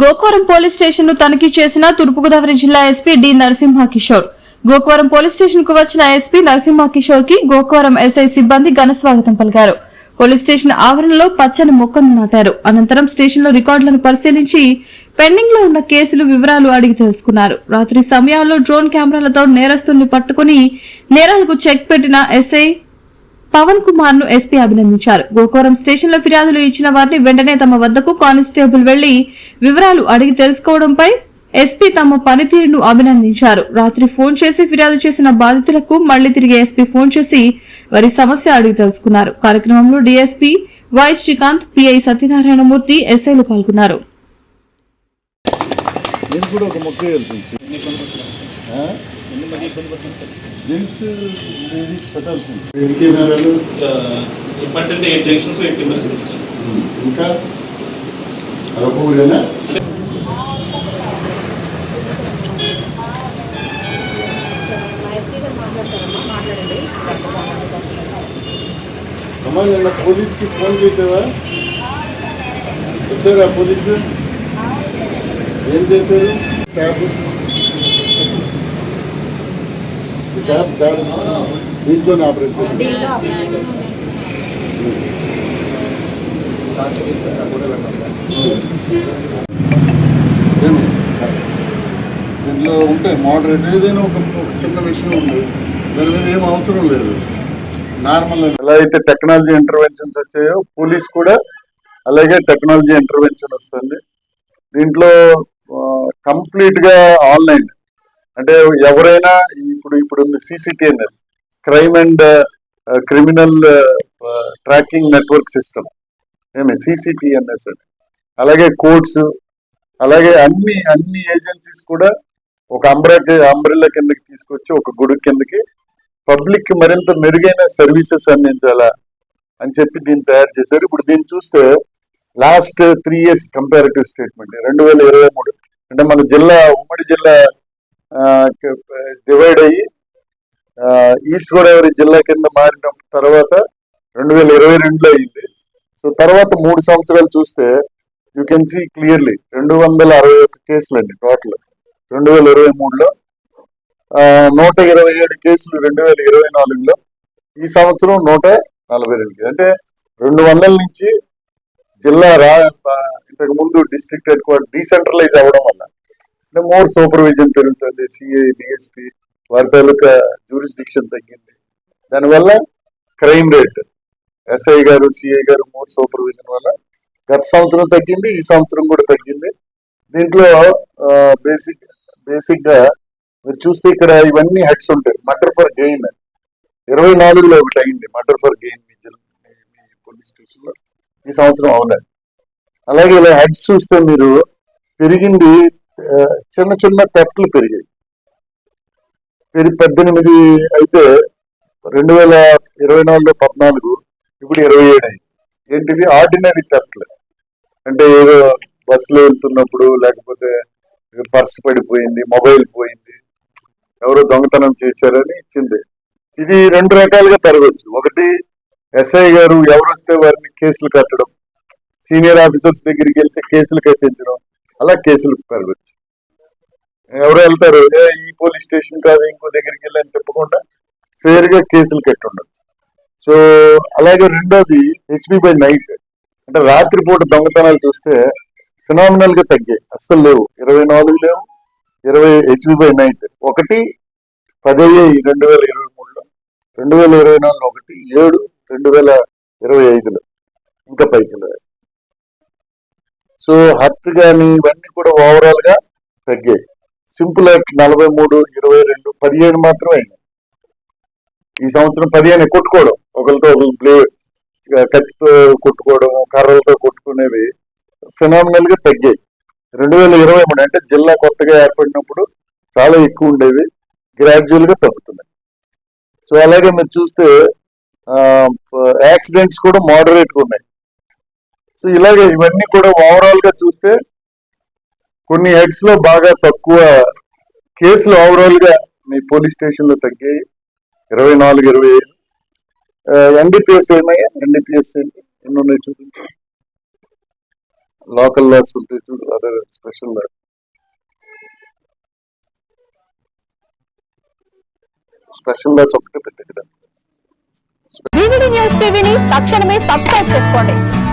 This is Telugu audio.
గోకవరం పోలీస్ స్టేషన్ను తనిఖీ చేసిన తూర్పుగోదావరి జిల్లా SP D Narasimha Kishore Gokavaram police స్టేషన్కు వచ్చిన ఎస్పీ నరసింహ కిషోర్కి గోకవరం ఎస్ఐ సిబ్బంది ఘన స్వాగతం పలికారు. పోలీస్ స్టేషన్ ఆవరణలో పచ్చని మొక్కను నాటారు. అనంతరం స్టేషన్లో రికార్డులను పరిశీలించి పెండింగ్లో ఉన్న కేసులు వివరాలు అడిగి తెలుసుకున్నారు. రాత్రి సమయాల్లో డ్రోన్ కెమెరాలతో నేరస్తుల్ని పట్టుకుని నేరాలకు చెక్ పెట్టిన ఎస్ఐ పవన్ కుమార్ను ఎస్పీ అభినందించారు. గోకవరం స్టేషన్లో ఫిర్యాదులు ఇచ్చిన వారిని వెంటనే తమ వద్దకు కానిస్టేబుల్ వెళ్ళి వివరాలు అడిగి తెలుసుకోవడంపై ఎస్పీ తమ పనితీరును అభినందించారు. రాత్రి ఫోన్ చేసి ఫిర్యాదు చేసిన బాధితులకు మళ్ళీ తిరిగి ఎస్పీ ఫోన్ చేసి వారి సమస్య అడిగి తెలుసుకున్నారు. కార్యక్రమంలో DSP Y Srikanth PI Satyanarayanamurthy ఎస్ఐలు పాల్గొన్నారు. నేను కూడా ఒక మొక్క జెంట్స్ లేడీస్ పెట్టాల్సింది కెమెరాలు ఇంపార్టెంట్ ఎయిట్ జంక్షన్స్ ఇంకా? అదొక ఊరేనా? అమ్మా నిన్న పోలీస్కి ఫోన్ చేసావా? వచ్చారా పోలీసు ఏం చేశారు? క్యాబ్. క్యాబ్ క్యాబ్ దీంట్లోనే ఆపరేట్? దీంట్లో ఉంటాయి మోడరేట్ ఏదైనా ఒక ఒక చిన్న విషయం ఉంది. దాని మీద ఏం అవసరం లేదు. నార్మల్ ఎలా అయితే టెక్నాలజీ ఇంటర్వెన్షన్స్ వచ్చాయో పోలీస్ కూడా అలాగే టెక్నాలజీ ఇంటర్వెన్షన్ వస్తుంది. దీంట్లో కంప్లీట్గా ఆన్లైన్ అంటే ఎవరైనా ఇప్పుడు ఇప్పుడు CCTNS crime and criminal tracking network system ఏమి? సిసిటిఎన్ఎస్ అని. అలాగే కోర్ట్స్ అలాగే అన్ని అన్ని ఏజెన్సీస్ కూడా ఒక అంబ్రెల్లా అంబ్రెల్లా కిందకి తీసుకొచ్చి ఒక గుడి కిందకి పబ్లిక్ మరింత మెరుగైన సర్వీసెస్ అందించాలా అని చెప్పి దీన్ని తయారు చేశారు. ఇప్పుడు దీన్ని చూస్తే last three years comparative statement రెండు వేల ఇరవై మూడు. అంటే మన జిల్లా ఉమ్మడి జిల్లా డివైడ్ అయ్యి ఈస్ట్ గోదావరి జిల్లా కింద మారిన తర్వాత రెండు వేల ఇరవై రెండులో అయింది. సో తర్వాత మూడు సంవత్సరాలు చూస్తే యూ కెన్ సీ క్లియర్లీ రెండు వందల అరవై ఒక్క కేసులు అండి టోటల్ రెండు వేల ఇరవై మూడులో నూట ఇరవై ఏడు కేసులు రెండు వేల ఇరవై నాలుగులో ఈ సంవత్సరం నూట నలభై రెండు. అంటే రెండు వందల నుంచి జిల్లా రా ఇంతకు ముందు డిస్ట్రిక్ట్ హెడ్ క్వార్టర్ డీసెంట్రలైజ్ అవ్వడం వల్ల. మోర్ సూపర్విజన్ పెరుగుతుంది సిఐ డిఎస్పి వారి తాలూకా జ్యూరిస్డిక్షన్ తగ్గింది. దానివల్ల క్రైమ్ రేట్ ఎస్ఐ గారు సిఐ గారు మోర్ సూపర్విజన్ వల్ల గత సంవత్సరం తగ్గింది ఈ సంవత్సరం కూడా తగ్గింది. దీంట్లో బేసిక్ బేసిక్గా మీరు చూస్తే ఇక్కడ ఇవన్నీ హెడ్స్ ఉంటాయి. మటర్ ఫర్ గెయిన్ ఇరవై నాలుగులో ఒకటి అయింది. Matar for gain me police స్టేషన్లో ఈ సంవత్సరం అవలేదు అలాగే ఇలా హెడ్స్ చూస్తే మీరు పెరిగింది చిన్న చిన్న థెఫ్ట్లు పెరిగాయి. పెరిగి పద్దెనిమిది అయితే రెండు వేల ఇరవై నాలుగులో పద్నాలుగు ఇప్పుడు ఇరవై ఏడు అయింది. ఏంటిది? ఆర్డినరీ థెఫ్ట్లు అంటే ఏదో బస్సులో వెళ్తున్నప్పుడు లేకపోతే పర్స్ పడిపోయింది మొబైల్ పోయింది ఎవరో దొంగతనం చేశారని ఇచ్చింది. ఇది రెండు రకాలుగా పెరగచ్చు. ఒకటి ఎస్ఐ గారు ఎవరు వస్తే వారిని కేసులు కట్టడం సీనియర్ ఆఫీసర్స్ దగ్గరికి వెళ్తే కేసులు కట్టించడం అలా కేసులు పెరగచ్చు ఎవరు వెళ్తారు? "ఏ, ఈ పోలీస్ స్టేషన్ కాదు ఇంకో దగ్గరికి వెళ్ళి చెప్పకుండా ఫేర్గా కేసులు కట్టి ఉండదు సో అలాగే రెండోది హెచ్పి బై నైట్ అంటే రాత్రిపూట దొంగతనాలు చూస్తే ఫినామినల్గా తగ్గాయి. అస్సలు లేవు. ఇరవై నాలుగు లేవు ఇరవై హెచ్పి బై నైట్ ఒకటి పదయ్యాయి రెండు వేల ఇరవై మూడులో. రెండు వేల ఇరవై నాలుగులో ఒకటి ఏడు రెండు వేల ఇరవై ఐదులో. ఇంకా పైకి లేదు సో హర్ట్ కానీ ఇవన్నీ కూడా ఓవరాల్గా తగ్గాయి. సింపుల్ యాక్ట్ నలభై మూడు ఇరవై రెండు పదిహేను మాత్రమే అయినాయి. ఈ సంవత్సరం పదిహేను కొట్టుకోవడం. ఒకరితో ఒకరు ప్లే కత్తితో కొట్టుకోవడం కర్రలతో కొట్టుకునేవి ఫినామినల్గా తగ్గాయి. రెండు వేల ఇరవై మూడు అంటే జిల్లా కొత్తగా ఏర్పడినప్పుడు చాలా ఎక్కువ ఉండేవి. గ్రాడ్యువల్గా తగ్గుతున్నాయి. సో అలాగే మీరు చూస్తే యాక్సిడెంట్స్ కూడా మోడరేట్గా ఉన్నాయి. సో ఇలాగే ఇవన్నీ కూడా ఓవరాల్గా చూస్తే కొన్ని హెడ్స్లో బాగా తక్కువ కేసులు ఓవరాల్గా మీ పోలీస్ స్టేషన్లో తగ్గాయి. ఇరవై నాలుగు ఇరవై ఐదు. ఎన్డీపీఎస్ ఏమయ్యా? ఎన్డీపీఎస్ ఏంటి ఎన్ని ఉన్నాయి చూడండి లోకల్ లాస్ ఉంటాయి చూడు అదే స్పెషల్ స్పెషల్ లాస్ ఒకటి పెట్టారు న్యూస్ టీవీని తక్షణమే సబ్స్క్రైబ్ చేసుకోండి.